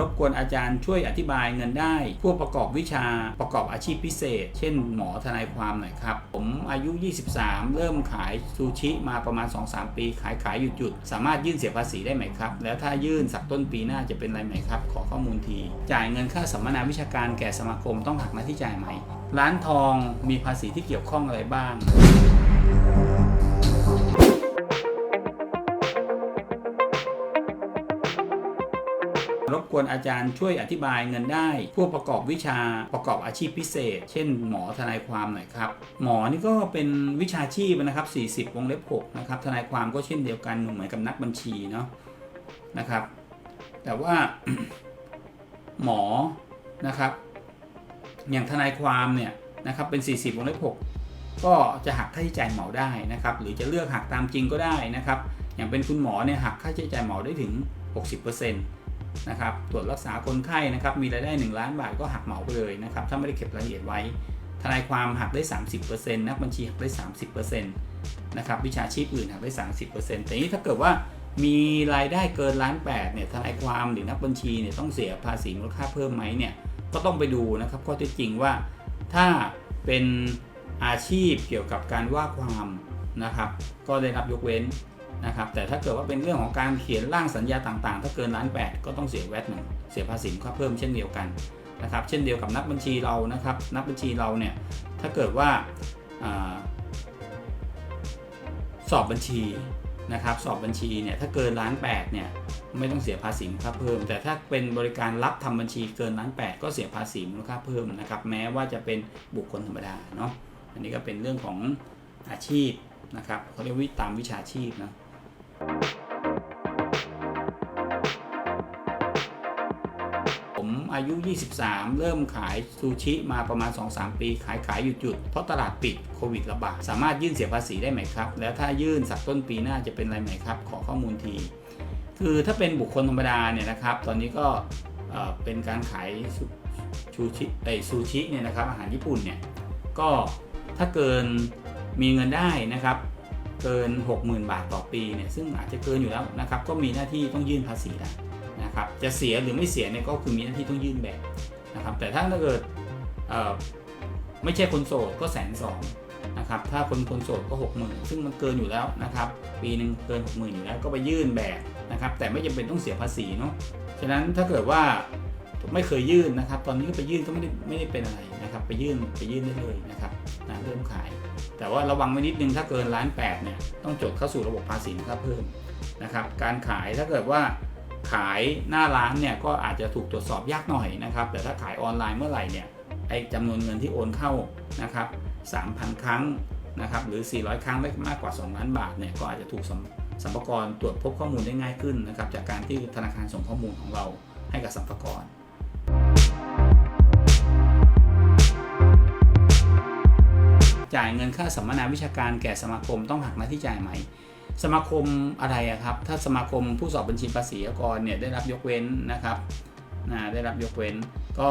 รบกวนอาจารย์ช่วยอธิบายเงินได้ผู้ประกอบวิชาประกอบอาชีพพิเศษ เช่นหมอทนายความหน่อยครับ ผมอายุ 23 เริ่มขายซูชิมาประมาณ 2-3 ปี ขายขายหยุดหยุดสามารถยื่นเสียภาษีได้ไหมครับ แล้วถ้ายื่นสักต้นปีหน้าจะเป็นไรไหมครับ ขอข้อมูลที จ่ายเงินค่าสัมมนาวิชาการแก่สมาคมต้องหักหน้าที่จ่ายไหม ร้านทองมีภาษีที่เกี่ยวข้องอะไรบ้าง รบกวนอาจารย์ช่วยอธิบายเงินได้ ผู้ประกอบวิชาประกอบอาชีพพิเศษ เช่น หมอทนายความหน่อยครับ หมอนี่ก็เป็นวิชาชีพนะครับ 40 วงเล็บ6นะครับทนายความก็เช่นเดียวกันเหมือนกับนักบัญชีเนาะนะครับ แต่ว่าหมอนะครับ อย่างทนายความเนี่ยนะครับเป็น 40 วงเล็บ6ก็จะหักค่าใช้จ่ายเหมาได้นะครับ หรือจะเลือกหักตามจริงก็ได้นะครับ อย่างเป็นคุณหมอเนี่ยหักค่าใช้จ่ายเหมาได้ถึง 60% นะครับตรวจรักษาคนไข้นะครับมีรายได้ 1 ล้านบาทก็หักเหมาไปเลยนะครับถ้าไม่ได้เก็บรายละเอียดไว้ ทนายความหักได้ 30%นักบัญชีหักได้ 30%นะครับวิชาชีพอื่นหักได้ 30%แต่นี้ถ้าเกิดว่ามีรายได้เกินล้านแปดเนี่ยทนายความหรือนักบัญชีเนี่ยต้องเสียภาษีมูลค่าเพิ่มไหมเนี่ยก็ต้องไปดูนะครับข้อเท็จจริงว่าถ้าเป็นอาชีพเกี่ยวกับการว่าความนะครับ ก็ได้รับยกเว้น นะครับแต่ถ้าเกิดว่าเป็นเรื่องของการเขียนร่างสัญญาต่างๆ ถ้าเกินล้านแปดก็ต้องเสียแวดหนึ่งเสียภาษีค่าเพิ่มเช่นเดียวกันนะครับเช่นเดียวกับนักบัญชีเรานะครับนักบัญชีเราเนี่ยถ้าเกิดว่าอาสอบบัญชีนะครับสอบบัญชีเนี่ยถ้าเกินล้านแปดเนี่ยไม่ต้องเสียภาษีมูลค่าเพิ่ม แต่ถ้าเป็นบริการรับทำบัญชีเกินล้านแปดก็เสียภาษีมูลค่าเพิ่มนะครับแม้ว่าจะเป็นบุคคลธรรมดาเนาะอันนี้ก็เป็นเรื่องของอาชีพนะครับเขาเรียกวิตามวิชาชีพนะ ผมอายุ 23 เริ่มขายซูชิมาประมาณ 2-3 ปี ขายขายหยุดหยุด เพราะตลาดปิดโควิดระบาด สามารถยื่นเสียภาษีได้ไหมครับ แล้วถ้ายื่นสักต้นปีหน้าจะเป็นไรไหมครับ ขอข้อมูลที คือถ้าเป็นบุคคลธรรมดาเนี่ยนะครับ ตอนนี้ก็เป็นการขายซูชูชิไอซูชิเนี่ยนะครับอาหารญี่ปุ่นเนี่ยก็ถ้าเกินมีเงินได้นะครับ เกิน 60,000 บาทต่อปีเนี่ยซึ่งอาจจะเกินอยู่แล้วนะครับก็มีหน้าที่ต้องยื่นภาษีแล้วนะครับจะเสียหรือไม่เสียเนี่ยก็คือมีหน้าที่ต้องยื่นแบบนะครับแต่ถ้าเกิดไม่ใช่คนโสดก็แสนสองนะครับถ้าคนคนโสดก็ 60,000 ซึ่งมันเกินอยู่แล้วนะครับปีหนึ่งเกิน 60,000 อยู่แล้วก็ไปยื่นแบบนะครับแต่ไม่จำเป็นต้องเสียภาษีเนาะฉะนั้นถ้าเกิดว่า ไม่เคยยื่นนะครับ ตอนนี้ก็ไปยื่นก็ไม่ได้ไม่ได้เป็นอะไรนะครับ ไปยื่นไปยื่นได้เลยนะครับนะเริ่มขาย แต่ว่าระวังไว้นิดนึงถ้าเกินล้านแปดเนี่ยต้องจดเข้าสู่ระบบภาษีมูลค่าเพิ่มนะครับ การขายถ้าเกิดว่าขายหน้าร้านเนี่ยก็อาจจะถูกตรวจสอบยากหน่อยนะครับ แต่ถ้าขายออนไลน์เมื่อไหร่เนี่ยไอ้จำนวนเงินที่โอนเข้านะครับ3,000 ครั้งนะครับหรือ 400 ครั้งได้มากกว่า 2 ล้านบาทเนี่ยก็อาจจะถูกสัมสัมภาระตรวจพบข้อมูลได้ง่ายขึ้นนะครับจากการที่ธนาคารส่งข้อมูลของเราให้กับสัมภาระ จ่ายเงินค่าสัมมนาวิชาการแก่สมาคมต้องหักหน้าที่จ่ายไหม สมาคมอะไรครับ ถ้าสมาคมผู้สอบบัญชีภาษีอากรเนี่ยได้รับยกเว้นนะครับนะได้รับยกเว้นก็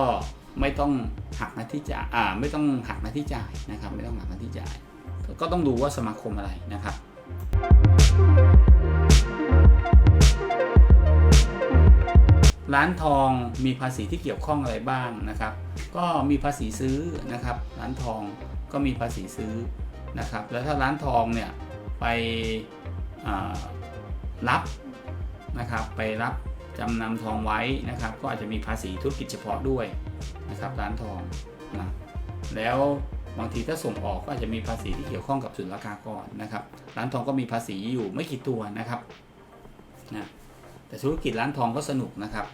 ไม่ต้องหักหน้าที่จ่ายอ่าไม่ต้องหักหน้าที่จ่ายนะครับ ไม่ต้องหักหน้าที่จ่าย ก็ต้องดูว่าสมาคมอะไรนะครับร้านทองมีภาษีที่เกี่ยวข้องอะไรบ้างนะครับ ก็มีภาษีซื้อนะครับ ร้านทอง ก็มีภาษีซื้อนะครับแล้วถ้าร้านทองเนี่ยไปรับนะครับไปรับจำนำทองไว้นะครับ ก็อาจจะมีภาษีธุรกิจเฉพาะด้วยนะครับร้านทองนะแล้วบางทีถ้าส่งออกก็อาจจะมีภาษีที่เกี่ยวข้องกับศุลกากรนะครับร้านทองก็มีภาษีอยู่ไม่กี่ตัวนะครับนะแต่ธุรกิจร้านทองก็สนุกนะครับ